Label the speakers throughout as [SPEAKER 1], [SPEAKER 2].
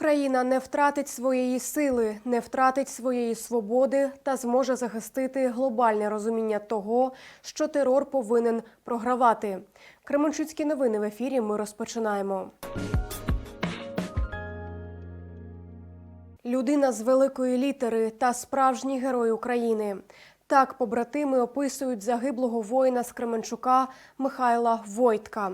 [SPEAKER 1] Україна не втратить своєї сили, не втратить своєї свободи та зможе захистити глобальне розуміння того, що терор повинен програвати. Кременчуцькі новини в ефірі. Ми розпочинаємо. Людина з великої літери та справжній герой України. Так побратими описують загиблого воїна з Кременчука Михайла Войтка.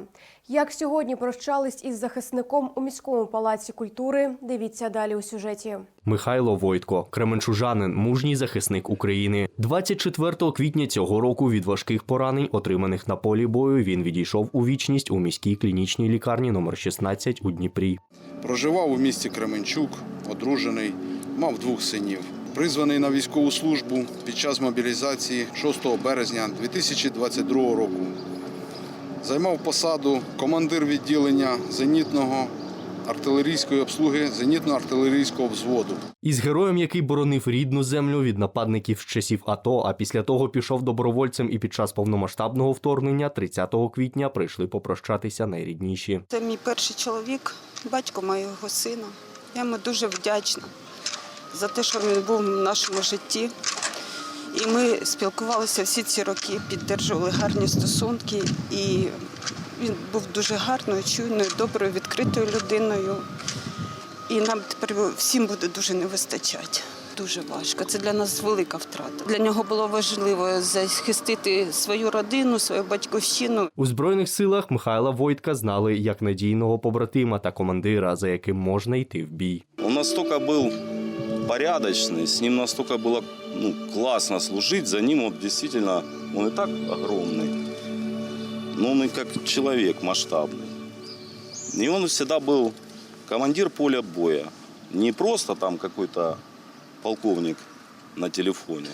[SPEAKER 1] Як сьогодні прощались із захисником у міському палаці культури? Дивіться далі у сюжеті.
[SPEAKER 2] Михайло Войтко, кременчужанин, мужній захисник України. 24 квітня цього року від важких поранень, отриманих на полі бою, він відійшов у вічність у міській клінічній лікарні номер 16 у Дніпрі.
[SPEAKER 3] Проживав у місті Кременчук, одружений, мав двох синів. Призваний на військову службу під час мобілізації 6 березня 2022 року. Займав посаду командир відділення зенітного артилерійської обслуги зенітно-артилерійського взводу.
[SPEAKER 2] Із героєм, який боронив рідну землю від нападників з часів АТО, а після того пішов добровольцем і під час повномасштабного вторгнення 30 квітня прийшли попрощатися найрідніші.
[SPEAKER 4] Це мій перший чоловік, батько моєго сина. Я йому дуже вдячна за те, що він був в нашому житті. І ми спілкувалися всі ці роки, підтримували гарні стосунки. І він був дуже гарною, чуйною, доброю, відкритою людиною. І нам тепер всім буде дуже не вистачати. Дуже важко. Це для нас велика втрата. Для нього було важливо захистити свою родину, свою батьківщину.
[SPEAKER 2] У збройних силах Михайла Войтка знали як надійного побратима та командира, за яким можна йти в бій.
[SPEAKER 5] Он настолько был порядочный, с ним настолько было ну, классно служить, за ним вот действительно, он и так огромный, но он и как человек масштабный. И он всегда был командир поля боя, не просто там какой-то полковник на телефоне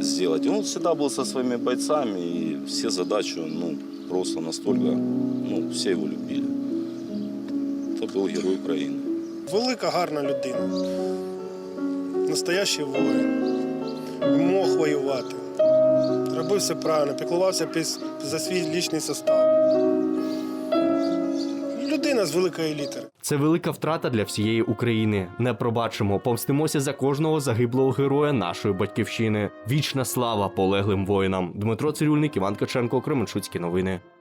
[SPEAKER 5] сделать. Он всегда был со своими бойцами, и все задачи, ну, просто настолько, ну, все его любили. Это был герой Украины.
[SPEAKER 6] Велика гарна людина. Настоящий воїн. Мог воювати. Робив все правильно, піклувався піс- за свій лічний состав. Людина з великої літери.
[SPEAKER 2] Це велика втрата для всієї України. Не пробачимо, помстимося за кожного загиблого героя нашої батьківщини. Вічна слава полеглим воїнам. Дмитро Цирюльник, Іван Каченко, Кременчуцькі новини.
[SPEAKER 1] –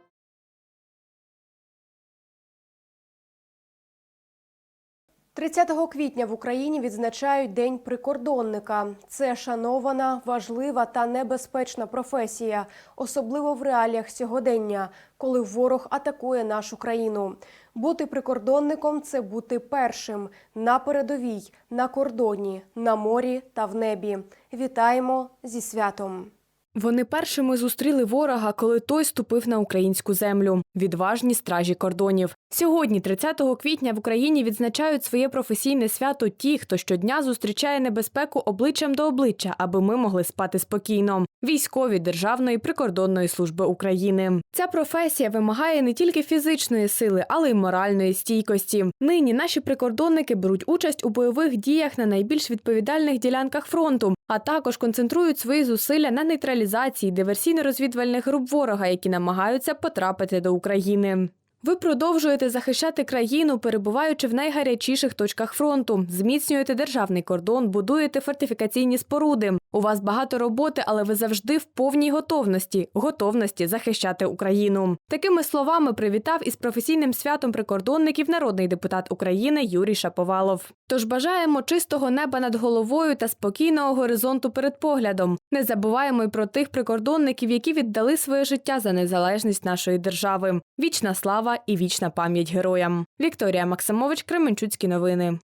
[SPEAKER 1] 30 квітня в Україні відзначають День прикордонника. Це шанована, важлива та небезпечна професія, особливо в реаліях сьогодення, коли ворог атакує нашу країну. Бути прикордонником це бути першим на передовій, на кордоні, на морі та в небі. Вітаємо зі святом!
[SPEAKER 7] Вони першими зустріли ворога, коли той ступив на українську землю. Відважні стражі кордонів. Сьогодні, 30 квітня, в Україні відзначають своє професійне свято ті, хто щодня зустрічає небезпеку обличчям до обличчя, аби ми могли спати спокійно. Військові Державної прикордонної служби України. Ця професія вимагає не тільки фізичної сили, але й моральної стійкості. Нині наші прикордонники беруть участь у бойових діях на найбільш відповідальних ділянках фронту, а також концентрують свої зусилля на нейтралізації диверсійно-розвідувальних груп ворога, які намагаються потрапити до України. Ви продовжуєте захищати країну, перебуваючи в найгарячіших точках фронту, зміцнюєте державний кордон, будуєте фортифікаційні споруди. У вас багато роботи, але ви завжди в повній готовності, готовності захищати Україну. Такими словами привітав із професійним святом прикордонників народний депутат України Юрій Шаповалов. Тож бажаємо чистого неба над головою та спокійного горизонту перед поглядом. Не забуваємо й про тих прикордонників, які віддали своє життя за незалежність нашої держави. Вічна слава і вічна пам'ять героям. Вікторія Максимович, Кременчуцькі новини.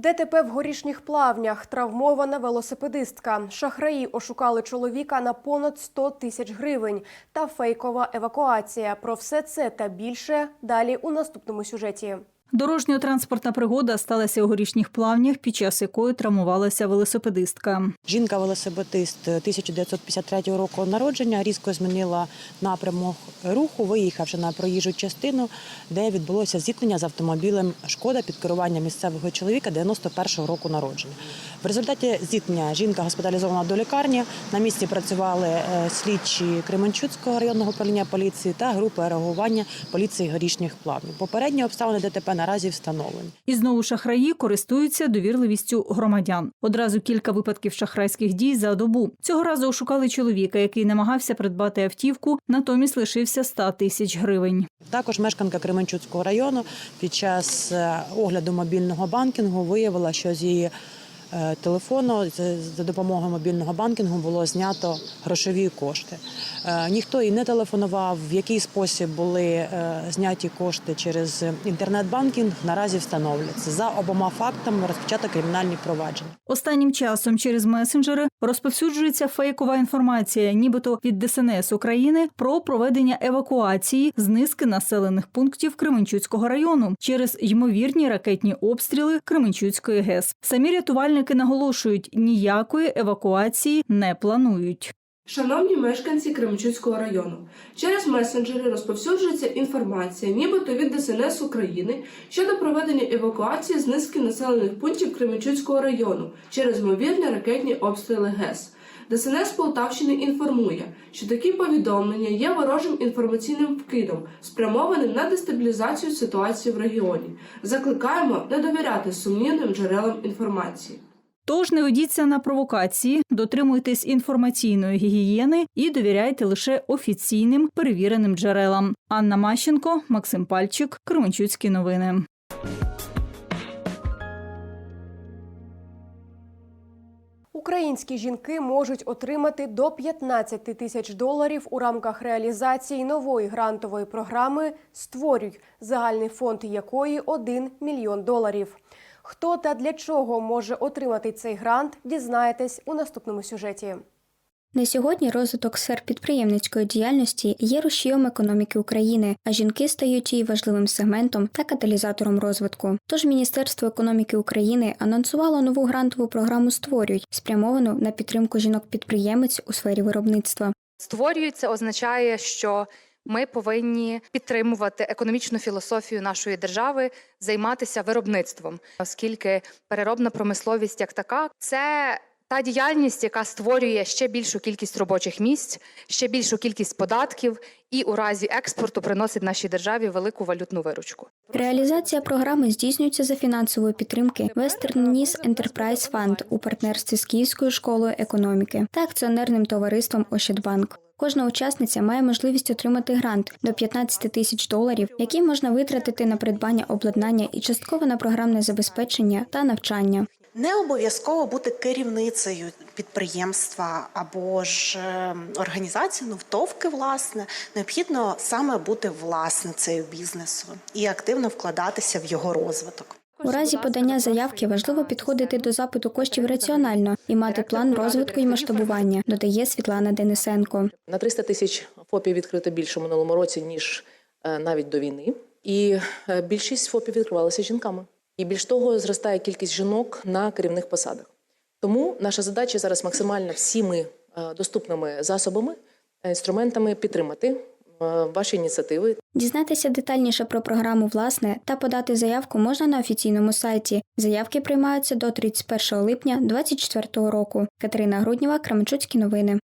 [SPEAKER 1] ДТП в горішніх плавнях. Травмована велосипедистка. Шахраї ошукали чоловіка на понад 100 тисяч гривень. Та фейкова евакуація. Про все це та більше далі у наступному сюжеті.
[SPEAKER 8] Дорожньо-транспортна пригода сталася у горішніх плавнях, під час якої травмувалася велосипедистка.
[SPEAKER 9] Жінка-велосипедист 1953 року народження різко змінила напрямок руху, виїхавши на проїжджу частину, де відбулося зіткнення з автомобілем Шкода під керуванням місцевого чоловіка 91-го року народження. В результаті зіткнення жінка госпіталізована до лікарні. На місці працювали е, слідчі Кременчуцького районного управління поліції та групи реагування поліції горішніх плавнів. Попередні обставини ДТП наразі встановлені.
[SPEAKER 8] І знову шахраї користуються довірливістю громадян. Одразу кілька випадків шахрайських дій за добу. Цього разу ошукали чоловіка, який намагався придбати автівку, натомість лишився 100 тисяч гривень.
[SPEAKER 9] Також мешканка Кременчуцького району під час е, огляду мобільного банкінгу виявила, що з її телефону з- за допомогою мобільного банкінгу було знято грошові кошти. Е, Ніхто їй не телефонував, в який спосіб були е, зняті кошти через інтернет-банкінг. Наразі встановлюється за обома фактами розпочато кримінальні провадження.
[SPEAKER 8] Останнім часом через месенджери розповсюджується фейкова інформація, нібито від ДСНС України про проведення евакуації з низки населених пунктів Кременчуцького району через ймовірні ракетні обстріли Кременчуцької ГЕС. Самі рятувальники наголошують, ніякої евакуації не планують.
[SPEAKER 10] Шановні мешканці Кременчуцького району, через месенджери розповсюджується інформація, нібито від ДСНС України щодо проведення евакуації з низки населених пунктів Кременчуцького району через ймовірні ракетні обстріли ГЕС. ДСНС Полтавщини інформує, що такі повідомлення є ворожим інформаційним вкидом, спрямованим на дестабілізацію ситуації в регіоні. Закликаємо не довіряти сумнівним джерелам інформації.
[SPEAKER 8] Тож не ведіться на провокації, дотримуйтесь інформаційної гігієни і довіряйте лише офіційним перевіреним джерелам. Анна Мащенко, Максим Пальчик, Кременчуцькі новини.
[SPEAKER 1] Українські жінки можуть отримати до 15 тисяч доларів у рамках реалізації нової грантової програми Створюй, загальний фонд якої 1 мільйон доларів. Хто та для чого може отримати цей грант, дізнаєтесь у наступному сюжеті.
[SPEAKER 11] На сьогодні розвиток сфер підприємницької діяльності є рушієм економіки України, а жінки стають її важливим сегментом та каталізатором розвитку. Тож Міністерство економіки України анонсувало нову грантову програму Створюй, спрямовану на підтримку жінок-підприємець у сфері виробництва.
[SPEAKER 12] Створюється означає, що ми повинні підтримувати економічну філософію нашої держави, займатися виробництвом, оскільки переробна промисловість як така це та діяльність, яка створює ще більшу кількість робочих місць, ще більшу кількість податків і у разі експорту приносить нашій державі велику валютну виручку.
[SPEAKER 11] Реалізація програми здійснюється за фінансової підтримки Western Nice Enterprise Fund у партнерстві з Київською школою економіки та акціонерним товариством Ощадбанк. Кожна учасниця має можливість отримати грант до 15 тисяч доларів, які можна витратити на придбання обладнання і частково на програмне забезпечення та навчання.
[SPEAKER 13] Не обов'язково бути керівницею підприємства або ж е, організації, ну втовки, власне, необхідно саме бути власницею бізнесу і активно вкладатися в його розвиток.
[SPEAKER 11] У разі подання заявки важливо підходити до запиту коштів раціонально і мати план розвитку і масштабування, додає Світлана Денисенко.
[SPEAKER 14] На 300 тисяч ФОПів відкрито більше в минулому році, ніж е, навіть до війни. І е, більшість ФОПів відкривалися жінками. І більш того, зростає кількість жінок на керівних посадах. Тому наша задача зараз максимально всіми е, доступними засобами, е, інструментами підтримати е, ваші ініціативи.
[SPEAKER 11] Дізнатися детальніше про програму власне та подати заявку можна на офіційному сайті. Заявки приймаються до 31 липня 2024 року. Катерина Груднєва, Кременчуцькі новини.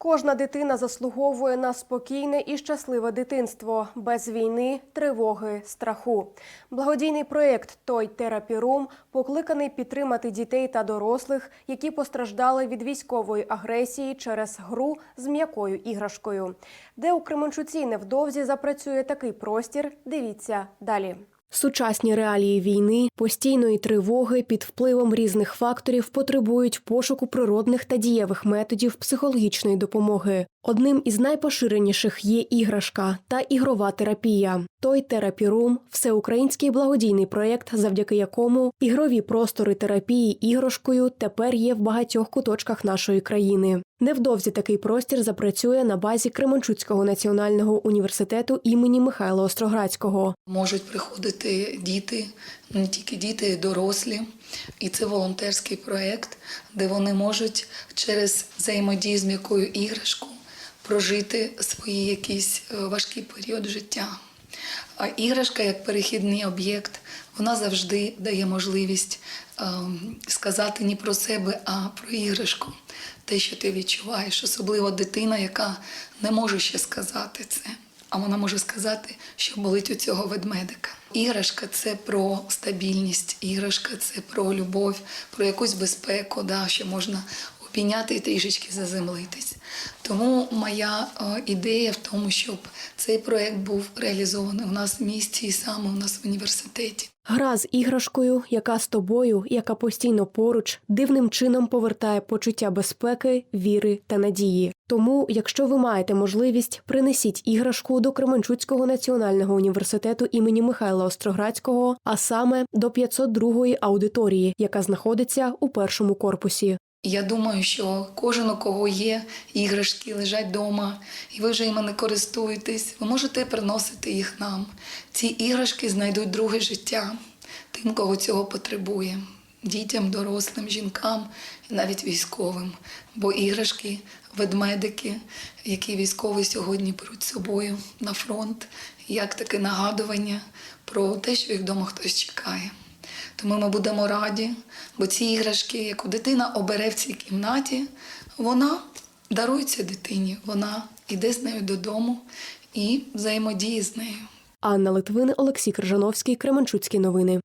[SPEAKER 1] Кожна дитина заслуговує на спокійне і щасливе дитинство без війни, тривоги, страху. Благодійний проєкт Той терапірум покликаний підтримати дітей та дорослих, які постраждали від військової агресії через гру з м'якою іграшкою. Де у Кременчуці невдовзі запрацює такий простір, дивіться далі. Сучасні реалії війни, постійної тривоги під впливом різних факторів потребують пошуку природних та дієвих методів психологічної допомоги. Одним із найпоширеніших є іграшка та ігрова терапія. Той терапірум всеукраїнський благодійний проєкт, завдяки якому ігрові простори терапії іграшкою тепер є в багатьох куточках нашої країни. Невдовзі такий простір запрацює на базі Кременчуцького національного університету імені Михайла Остроградського.
[SPEAKER 15] Можуть приходити діти, не тільки діти, й дорослі. І це волонтерський проєкт, де вони можуть через взаємодію з м'якою іграшкою прожити свої якийсь е, важкий період життя. А іграшка як перехідний об'єкт, вона завжди дає можливість ем, сказати не про себе, а про іграшку. Те, що ти відчуваєш, особливо дитина, яка не може ще сказати це, а вона може сказати, що болить у цього ведмедика. Іграшка це про стабільність, іграшка це про любов, про якусь безпеку, да, що можна обійняти і трішечки заземлитись. Тому моя е, ідея в тому, щоб цей проект був реалізований у нас в місті і саме у нас в університеті.
[SPEAKER 1] Гра з іграшкою, яка з тобою, яка постійно поруч, дивним чином повертає почуття безпеки, віри та надії. Тому, якщо ви маєте можливість, принесіть іграшку до Кременчуцького національного університету імені Михайла Остроградського, а саме до 502-ї аудиторії, яка знаходиться у першому корпусі.
[SPEAKER 15] Я думаю, що кожен, у кого є іграшки, лежать вдома, і ви вже іми не користуєтесь, ви можете приносити їх нам. Ці іграшки знайдуть друге життя тим, кого цього потребує. Дітям, дорослим, жінкам і навіть військовим. Бо іграшки, ведмедики, які військові сьогодні беруть з собою на фронт, як таке нагадування про те, що їх вдома хтось чекає. Тому ми будемо раді, бо ці іграшки, яку дитина обере в цій кімнаті, вона дарується дитині, вона йде з нею додому і взаємодіє з нею.
[SPEAKER 1] Анна Литвин, Олексій Крижановський, Кременчуцькі новини.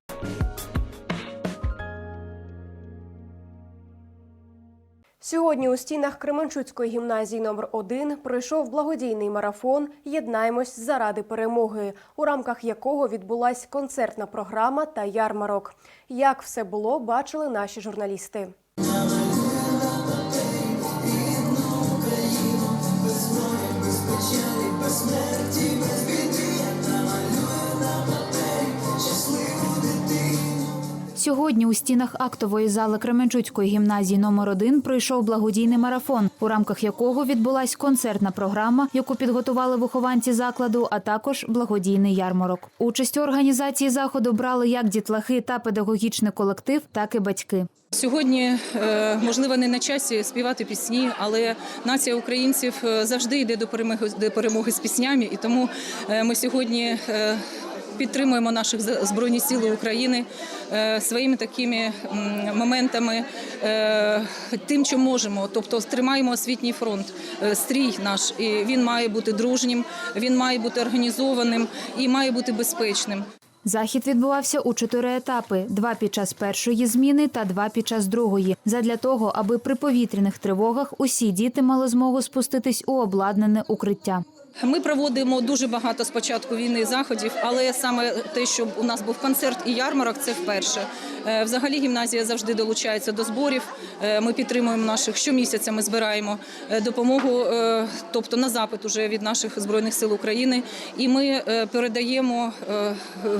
[SPEAKER 1] Сьогодні у стінах Кременчуцької гімназії номер 1 пройшов благодійний марафон Єднаємось заради перемоги, у рамках якого відбулась концертна програма та ярмарок. Як все було, бачили наші журналісти.
[SPEAKER 16] Сьогодні у стінах актової зали Кременчуцької гімназії номер 1 пройшов благодійний марафон, у рамках якого відбулась концертна програма, яку підготували вихованці закладу, а також благодійний ярмарок. Участь у організації заходу брали як дітлахи та педагогічний колектив, так і батьки.
[SPEAKER 17] Сьогодні, е, можливо, не на часі співати пісні, але нація українців е, завжди йде до перемоги з піснями, і тому е, ми сьогодні. Підтримуємо наших збройні сили України е, своїми такими моментами, е, тим, що можемо. Тобто тримаємо освітній фронт, е, стрій наш, і він має бути дружнім, він має бути організованим і має бути безпечним.
[SPEAKER 16] Захід відбувався у чотири етапи: два під час першої зміни та два під час другої. Задля того, аби при повітряних тривогах усі діти мали змогу спуститись у обладнане укриття.
[SPEAKER 17] Ми проводимо дуже багато з початку війни заходів, але саме те, щоб у нас був концерт і ярмарок, це вперше. Е, Взагалі гімназія завжди долучається до зборів. Е, Ми підтримуємо наших щомісяця. Ми збираємо е, допомогу, тобто на запит уже від наших збройних сил України. І ми передаємо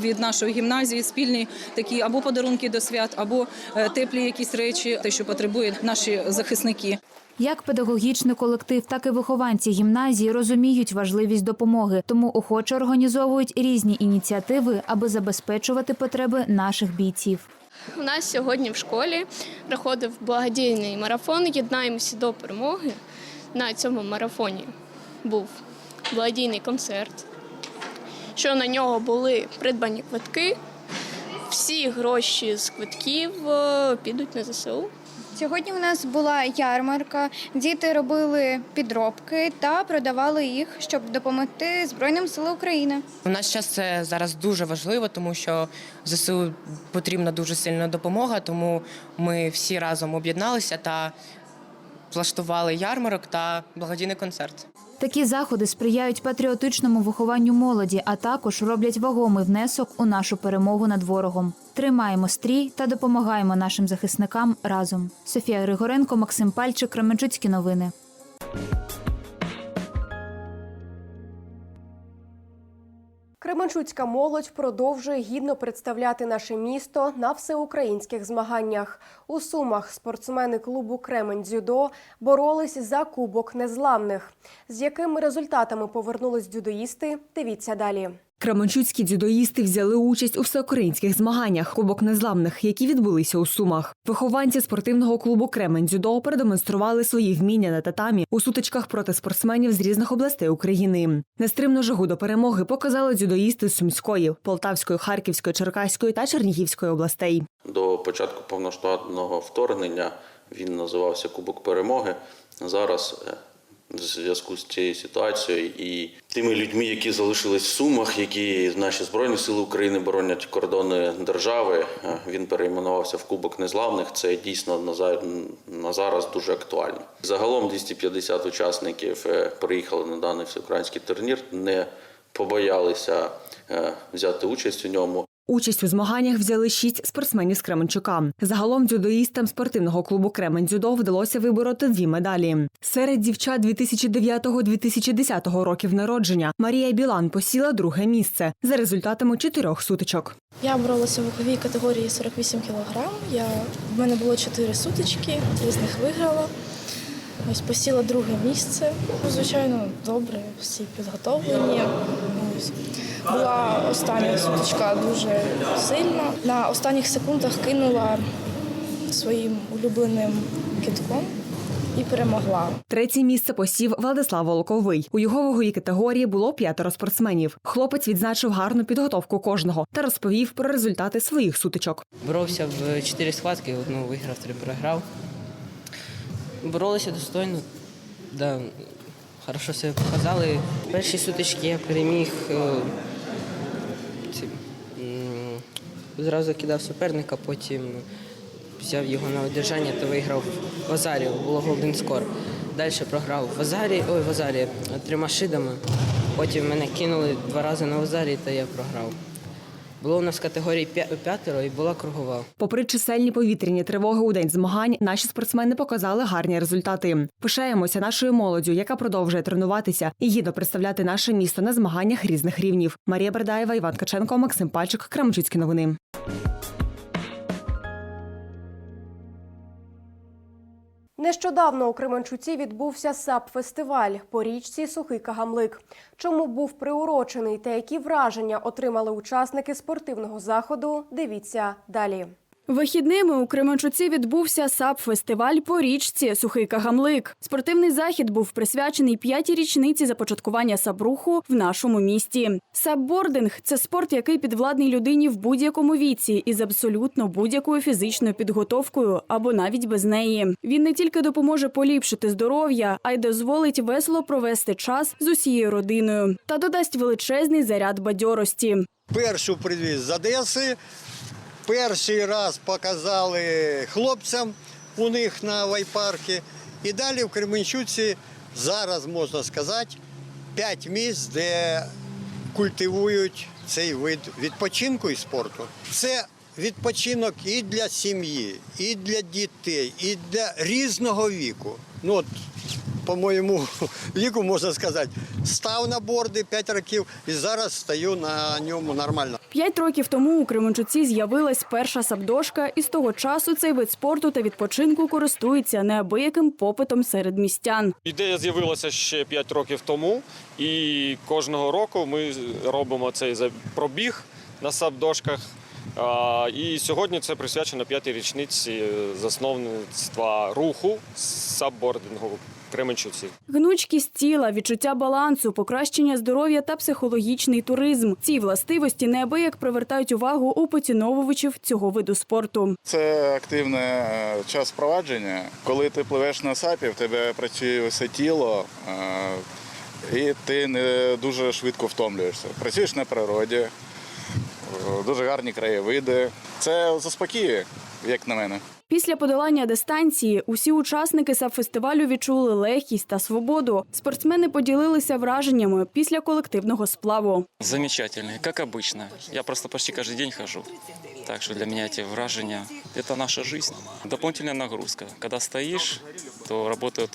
[SPEAKER 17] від нашої гімназії спільні такі або подарунки до свят, або теплі якісь речі, те, що потребують наші захисники.
[SPEAKER 16] Як педагогічний колектив, так і вихованці гімназії розуміють важливість допомоги, тому охоче організовують різні ініціативи, аби забезпечувати потреби наших бійців.
[SPEAKER 18] У нас сьогодні в школі проходив благодійний марафон Єднаємося до перемоги. На цьому марафоні був благодійний концерт, що на нього були придбані квитки. Всі гроші з квитків е, підуть на ЗСУ.
[SPEAKER 19] Сьогодні у нас була ярмарка. Діти робили підробки та продавали їх, щоб допомогти Збройним силам України.
[SPEAKER 20] У нас час це зараз дуже важливо, тому що ЗСУ потрібна дуже сильна допомога, тому ми всі разом об'єдналися та влаштували ярмарок та благодійний концерт.
[SPEAKER 16] Такі заходи сприяють патріотичному вихованню молоді, а також роблять вагомий внесок у нашу перемогу над ворогом. Тримаємо стрій та допомагаємо нашим захисникам разом. Софія Григоренко, Максим Пальчик, Кременчуцькі новини.
[SPEAKER 1] Кременчуцька молодь продовжує гідно представляти наше місто на всеукраїнських змаганнях. У Сумах спортсмени клубу Кремень Дзюдо боролись за Кубок Незламних. З якими результатами повернулись дзюдоїсти, дивіться далі.
[SPEAKER 21] Кременчуцькі дзюдоїсти взяли участь у всеукраїнських змаганнях Кубок Незламних, які відбулися у Сумах. Вихованці спортивного клубу Кремень Дзюдо продемонстрували свої вміння на татамі у сутичках проти спортсменів з різних областей України. Нестримну жагу до перемоги показали дзюдоїсти з Сумської, Полтавської, Харківської, Черкаської та Чернігівської областей.
[SPEAKER 22] До початку повноштатного вторгнення він називався Кубок Перемоги. Зараз е, в зв'язку з цією ситуацією і тими людьми, які залишились в Сумах, які наші збройні сили України боронять кордони держави. е, Він перейменувався в Кубок Незламних. Це дійсно на зараз дуже актуально. Загалом 250 учасників е, приїхали на даний всеукраїнський турнір, не побоялися е, взяти участь у ньому.
[SPEAKER 21] Участь у змаганнях взяли шість спортсменів з Кременчука. Загалом дзюдоїстам спортивного клубу Кремень Дзюдо вдалося вибороти дві медалі. Серед дівчат 2009-2010 років народження Марія Білан посіла друге місце за результатами чотирьох сутичок.
[SPEAKER 23] Я боролася в ваговій категорії 48 кг. Я, в мене було 4 сутички, три з них виграла. Ось посіла друге місце. Ну, звичайно, добре, всі підготовлені. Ось. Була остання сутичка дуже сильна. На останніх секундах кинула своїм улюбленим китком і перемогла.
[SPEAKER 21] Третє місце посів Владислав Волковий. У його ваговій категорії було п'ятеро спортсменів. Хлопець відзначив гарну підготовку кожного та розповів про результати своїх сутичок.
[SPEAKER 24] Боровся в чотири схватки, одну виграв, три програв. Боролися достойно, да, хорошо себе показали. Перші сутички я переміг. е, Зразу кидав суперника, потім взяв його на одержання та виграв в Азарі, було Голден Скор. Далі програв в Азарі, ой, в Азарі трьома шидами. Потім мене кинули два рази на Азарі, та я програв. Було у нас категорії п'ятеро і була кругова.
[SPEAKER 21] Попри чисельні повітряні тривоги у день змагань, наші спортсмени показали гарні результати. Пишаємося нашою молоддю, яка продовжує тренуватися і гідно представляти наше місто на змаганнях різних рівнів. Марія Бердаєва, Іван Каченко, Максим Пальчик, Крамчуцькі новини.
[SPEAKER 1] Нещодавно у Кременчуці відбувся САП-фестиваль по річці Сухий Кагамлик. Чому був приурочений та які враження отримали учасники спортивного заходу? Дивіться далі.
[SPEAKER 25] Вихідними у Кременчуці відбувся САП-фестиваль по річці Сухий Кагамлик. Спортивний захід був присвячений п'ятій річниці започаткування сабруху в нашому місті. Саббординг – це спорт, який підвладний людині в будь-якому віці із абсолютно будь-якою фізичною підготовкою або навіть без неї. Він не тільки допоможе поліпшити здоров'я, а й дозволить весело провести час з усією родиною та додасть величезний заряд бадьорості.
[SPEAKER 26] Першу привіз з Одеси. Перший раз показали хлопцям у них на вайпаркі. І далі в Кременчуці зараз можна сказати п'ять місць, де культивують цей вид відпочинку і спорту. Це відпочинок і для сім'ї, і для дітей, і для різного віку. Ну от по моєму віку можна сказати, став на борди 5 років і зараз стою на ньому нормально.
[SPEAKER 25] П'ять років тому у Кременчуці з'явилась перша сабдошка, і з того часу цей вид спорту та відпочинку користується неабияким попитом серед містян.
[SPEAKER 27] Ідея з'явилася ще 5 років тому, і кожного року ми робимо цей пробіг на сабдошках. І сьогодні це присвячено п'ятій річниці засновництва руху саббордингу Кременчуці.
[SPEAKER 25] Гнучкість тіла, відчуття балансу, покращення здоров'я та психологічний туризм. Ці властивості неабияк привертають увагу у поціновувачів цього виду спорту.
[SPEAKER 28] Це активне е, час впровадження. Коли ти пливеш на сапі, в тебе працює все тіло, е, і ти не дуже швидко втомлюєшся. Працюєш на природі, е, дуже гарні краєвиди. Це заспокоює, як на мене.
[SPEAKER 25] Після подолання дистанції усі учасники сабфестивалю відчули легкість та свободу. Спортсмени поділилися враженнями після колективного сплаву.
[SPEAKER 29] Замечательный, как обычно. Я просто почти каждый день хожу. Так что для меня эти вражения – это наша жизнь. Дополнительная нагрузка. Когда стоишь, то работают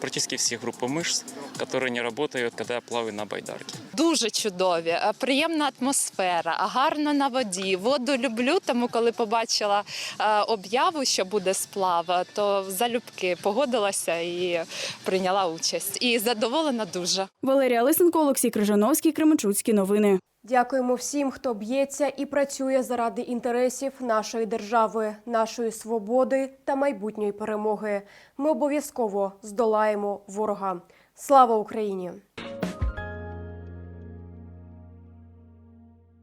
[SPEAKER 29] практически все группы мышц. которые не работают, когда я плаваю на байдарке.
[SPEAKER 20] Дуже чудові, е, приємна атмосфера, а гарно на воді. Воду люблю, тому коли побачила е, об'яву, що буде сплав, е, то залюбки погодилася і прийняла участь. І задоволена дуже.
[SPEAKER 25] Валерія Лисенко, Олексій Крижановський, Кременчуцькі новини.
[SPEAKER 1] Дякуємо всім, хто б'ється і працює заради інтересів нашої держави, нашої свободи та майбутньої перемоги. Ми обов'язково здолаємо ворога. Слава Україні!